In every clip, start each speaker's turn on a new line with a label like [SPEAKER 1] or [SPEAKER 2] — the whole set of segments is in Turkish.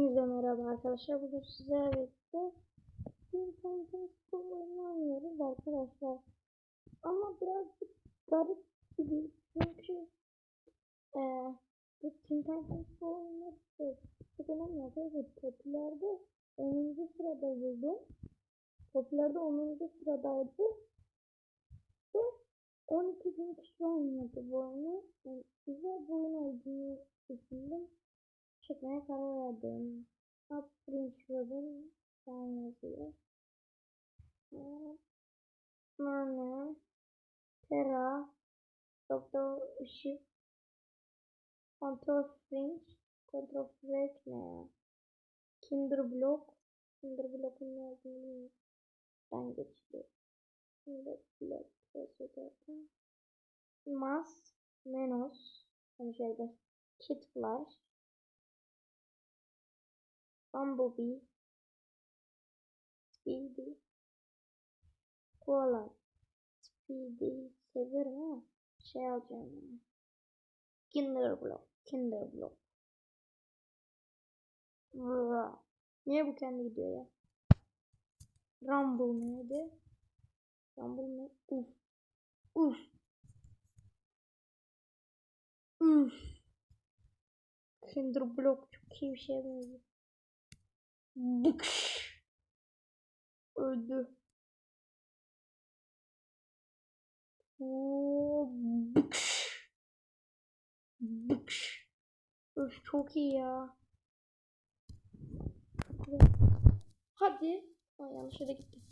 [SPEAKER 1] Hepinize merhaba arkadaşlar. Bugün sizlerle birlikte bir futbol oyunu oynuyoruz arkadaşlar. Ama birazcık garip gibi çünkü eee bu internet futbol oyunları çok önemli arkadaşlar. Popülerde 10. sırada buldum. Popülerde 10. sıradaydı. Ve 12 bin kişi oynadı bu oyunu. Yani güzel bir oyun olduğunu düşündüm çekmeye karar verdim. Upgrade Robin sen yazıyor. Nane, Terra, Doktor Işık, Control Fringe, Control Freak ne ya? Kinder Block, Kinder Block'un ne olduğunu. Ben geçiyorum. Kinder Block, Predator, Mas, Menos, hani şöyle Kit Flash, Bumblebee, Speedy, Koala, Speedy seviyorum ama şey alacağım yani. Kinder Block, Kinder Block. Vaa. Niye bu kendi gidiyor ya? Rumble neydi? Rumble ne? Uf. Uf. Uf. Kinder Block çok iyi bir şey benziyor. Bıkş. Öldü. Oo, bıkş. Bıkş. Öf çok iyi ya. Hadi. Ay yanlış yere gittim.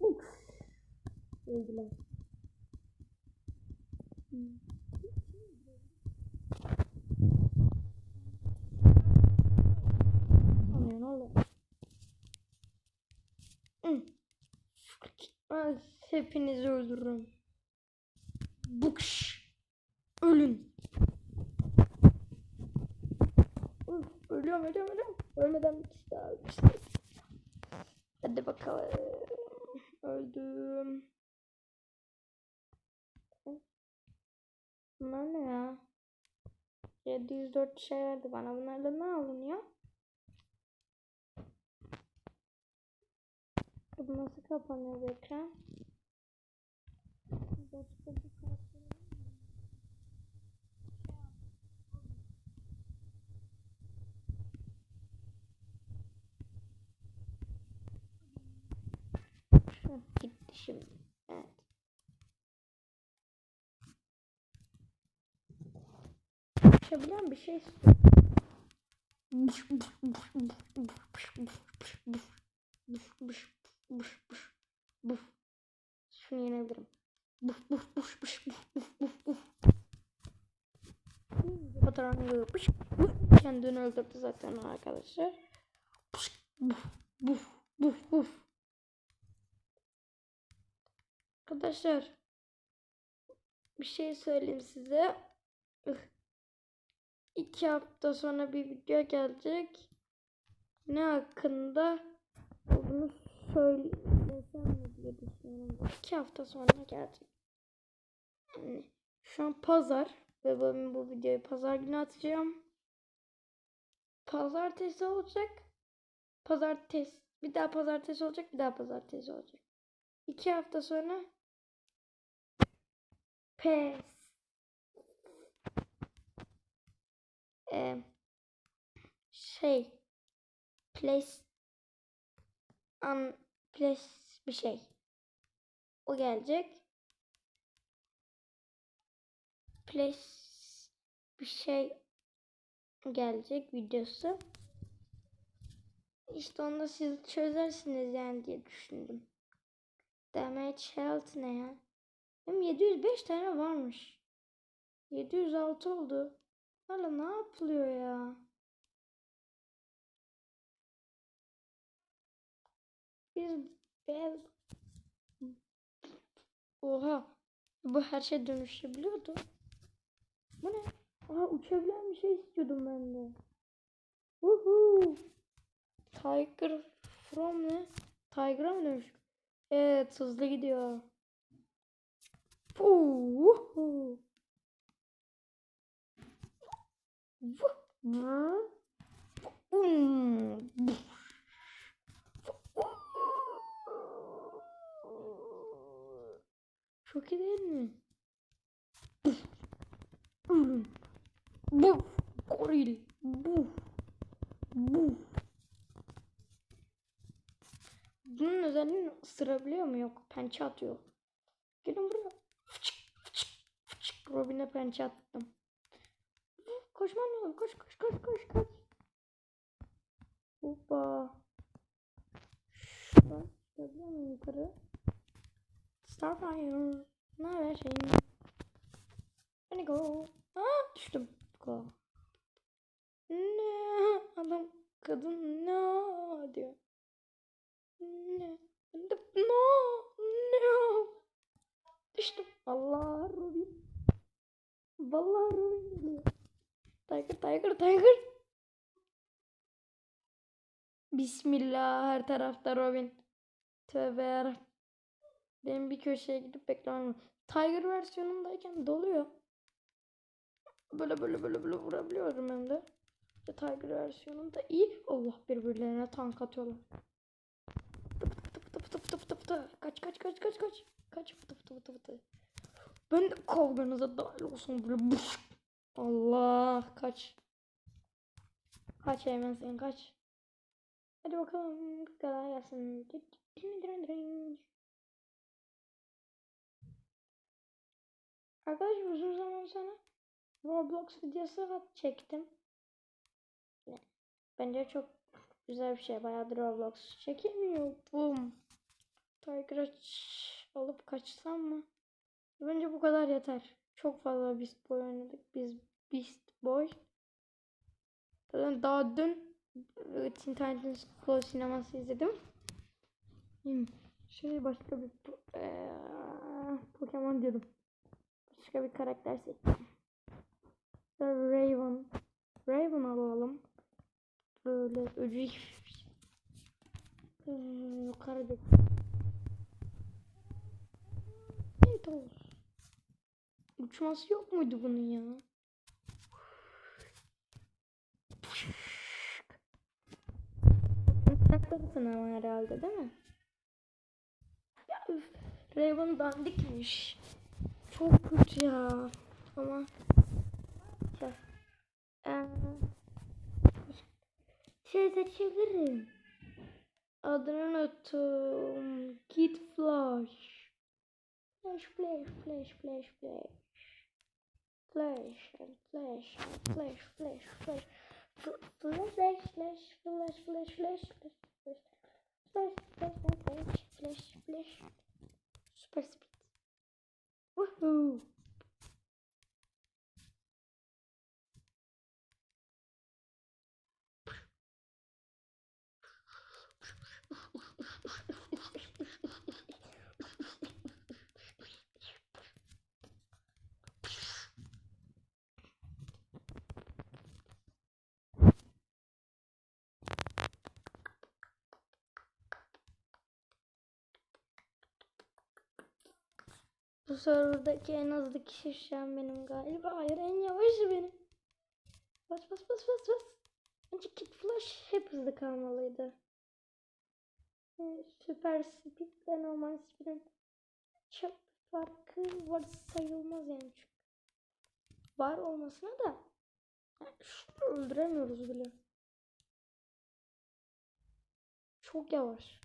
[SPEAKER 1] Bıkş. Öldüler. Hmm. Hı. Ay, hepinizi öldürürüm. Bukş. Ölün. Ölüyorum ölüyorum ölüyorum. Ölmeden bir kişi daha ölmüştü. Hadi bakalım. Öldüm. Bunlar ne ya? 704 şey verdi bana. Bunlarla ne alınıyor? Bu nasıl kapanıyor ekran? Başka bir Gitti şimdi. Evet. Açabilen bir şey istiyorum. Şunu yenebilirim. Buf buf buf buf buf buf buf buf. Kendini öldürdü zaten arkadaşlar. Buf buf buf. Arkadaşlar bir şey söyleyeyim size. İki hafta sonra bir video gelecek. Ne hakkında olduğunu söylesem mi diye düşünüyorum. İki hafta sonra gelecek. Yani şu an pazar ve ben bu videoyu pazar günü atacağım. Pazartesi olacak. Pazartesi bir daha pazartesi olacak bir daha pazartesi olacak. İki hafta sonra pes e, şey place an place bir şey o gelecek place bir şey gelecek videosu işte onu da siz çözersiniz yani diye düşündüm damage health ne ya hem 705 tane varmış 706 oldu Hala ne yapılıyor ya? Biz bel Oha. Bu her şey dönüşebiliyordu. Bu ne? Aha uçabilen bir şey istiyordum ben de. Uhu. Tiger from ne? Tiger'a mı dönüş? Evet hızlı gidiyor. Vum. Çok iyi değil mi? Bu goril. Bu. Bu. Bunun özelliğini ısırabiliyor mu? Yok. Pençe atıyor. Gelin buraya. Fıçık, fıçık, fıçık. Robin'e pençe attım. Koşman lazım. Koş koş koş koş koş. Hoppa. Şuradan çıkabiliyor muyum yukarı? Starfire. Ne haber şeyin? Beni go. Aa düştüm. Ne? Adam kadın ne diyor. Ne? No. No. Düştüm. Allah Robin. Vallahi geliyor. Tiger, Tiger, Tiger. Bismillah her tarafta Robin. Tövbe yarabbim. Benim bir köşeye gidip beklemem. Tiger versiyonundayken doluyor. Böyle böyle böyle böyle vurabiliyorum hem de. İşte Tiger versiyonunda iyi. Allah birbirlerine tank atıyorlar. Fıtı fıtı fıtı fıtı fıtı fıtı. Kaç kaç kaç kaç kaç. Kaç fıtı fıtı fıtı fıtı. Ben de kavganıza dahil olsam böyle buş. Allah kaç. Kaç Eymen sen kaç. Hadi bakalım kolay gelsin. Arkadaşlar uzun zaman sonra Roblox videosu çektim. Bence çok güzel bir şey. Bayağıdır Roblox çekemiyordum. Tiger'ı ç- alıp kaçsam mı? Bence bu kadar yeter. Çok fazla Beast Boy oynadık. Biz Beast Boy. Zaten daha dün e, Teen Titans Go sineması izledim. Hmm. Şey başka bir eee, Pokemon diyordum. Başka bir karakter seçtim. Raven. Raven alalım. Böyle öcü Hmm, yukarı git. Olur. Uçması yok muydu bunun ya? Taklarsın ama herhalde değil mi? Ya üf, Raven dandikmiş. Çok kötü ya. Ama şey, eee, şey seçebilirim. Adını unuttum. Kid Flash. Flash, flash, flash, flash, flash. Flash, flash, flash, flash, flash. Fl- Flash, flash, flash, flash, flash, flash, flash, flash. Flash, flash, flash, flash. Super speed. Woohoo! Bu serverdaki en hızlı kişi şu an benim galiba. Hayır en yavaşı benim. Bas bas bas bas bas. Bence Kid Flash hep hızlı kalmalıydı. Ee, Süper Speed ve normal Speed'in çok farkı var sayılmaz yani çünkü. Var olmasına da yani şunu öldüremiyoruz bile. Çok yavaş.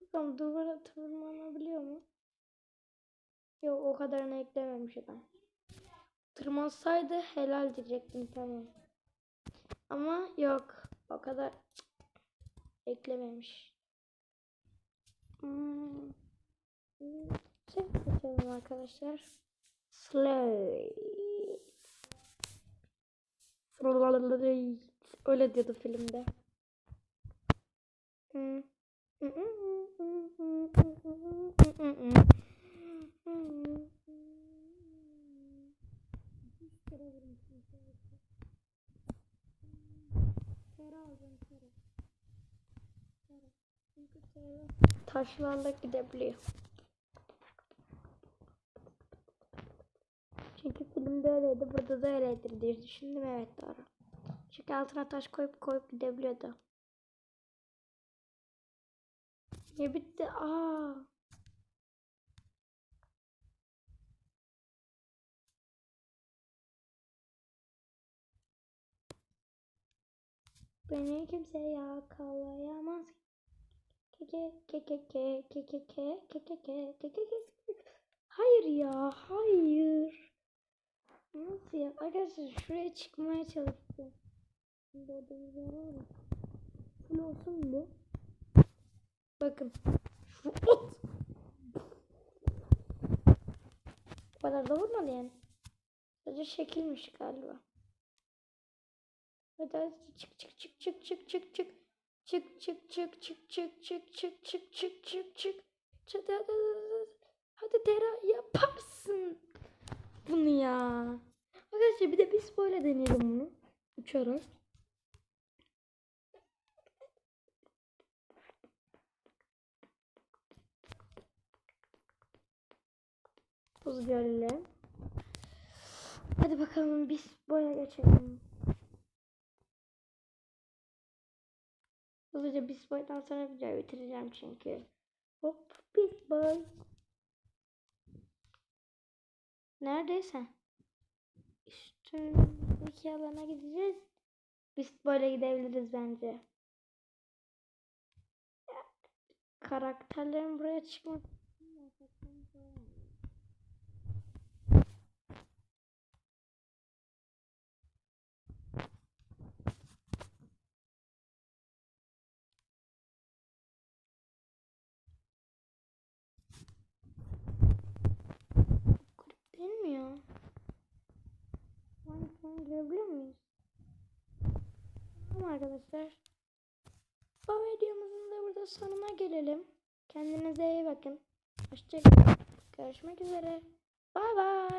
[SPEAKER 1] Bakalım duvara tırmanabiliyor mu? Yok o kadarını eklememiş adam. Tırmansaydı helal diyecektim tamam. Ama yok o kadar eklememiş. Hmm. Hmm, Şey seçelim arkadaşlar. Slade. Öyle diyordu filmde. Hmm. Taşlarla gidebiliyor. Çünkü filmde öyleydi, burada da öyledir diye düşündüm. Evet doğru. Çünkü altına taş koyup koyup gidebiliyordu. Ya bitti. Aa. Beni kimse yakalayamaz. Keke keke ke keke ke keke ke keke ke. Hayır ya, hayır. Nasıl ya? Arkadaşlar şuraya çıkmaya çalıştım. Var ya. Full olsun bu. Bakın. Şu ot. Bu kadar da vurmadı yani. Sadece şekilmiş galiba. Hadi hadi çık çık çık çık çık çık çık. Çık çık çık çık çık çık çık çık çık çık çık. Hadi hadi hadi. Hadi Dera yaparsın. Bunu ya. Arkadaşlar bir de biz böyle deneyelim bunu. Uçarak. Buz. Hadi bakalım biz boya geçelim. Hızlıca biz boydan sonra videoyu bitireceğim çünkü. Hop biz boy. Neredeyse. Üstündeki alana gideceğiz. Biz böyle gidebiliriz bence. Karakterlerin buraya çıkmak ya? Yani falan görebiliyor muyuz? Tamam arkadaşlar. Bu videomuzun da burada sonuna gelelim. Kendinize iyi bakın. Hoşçakalın. Görüşmek üzere. Bay bay.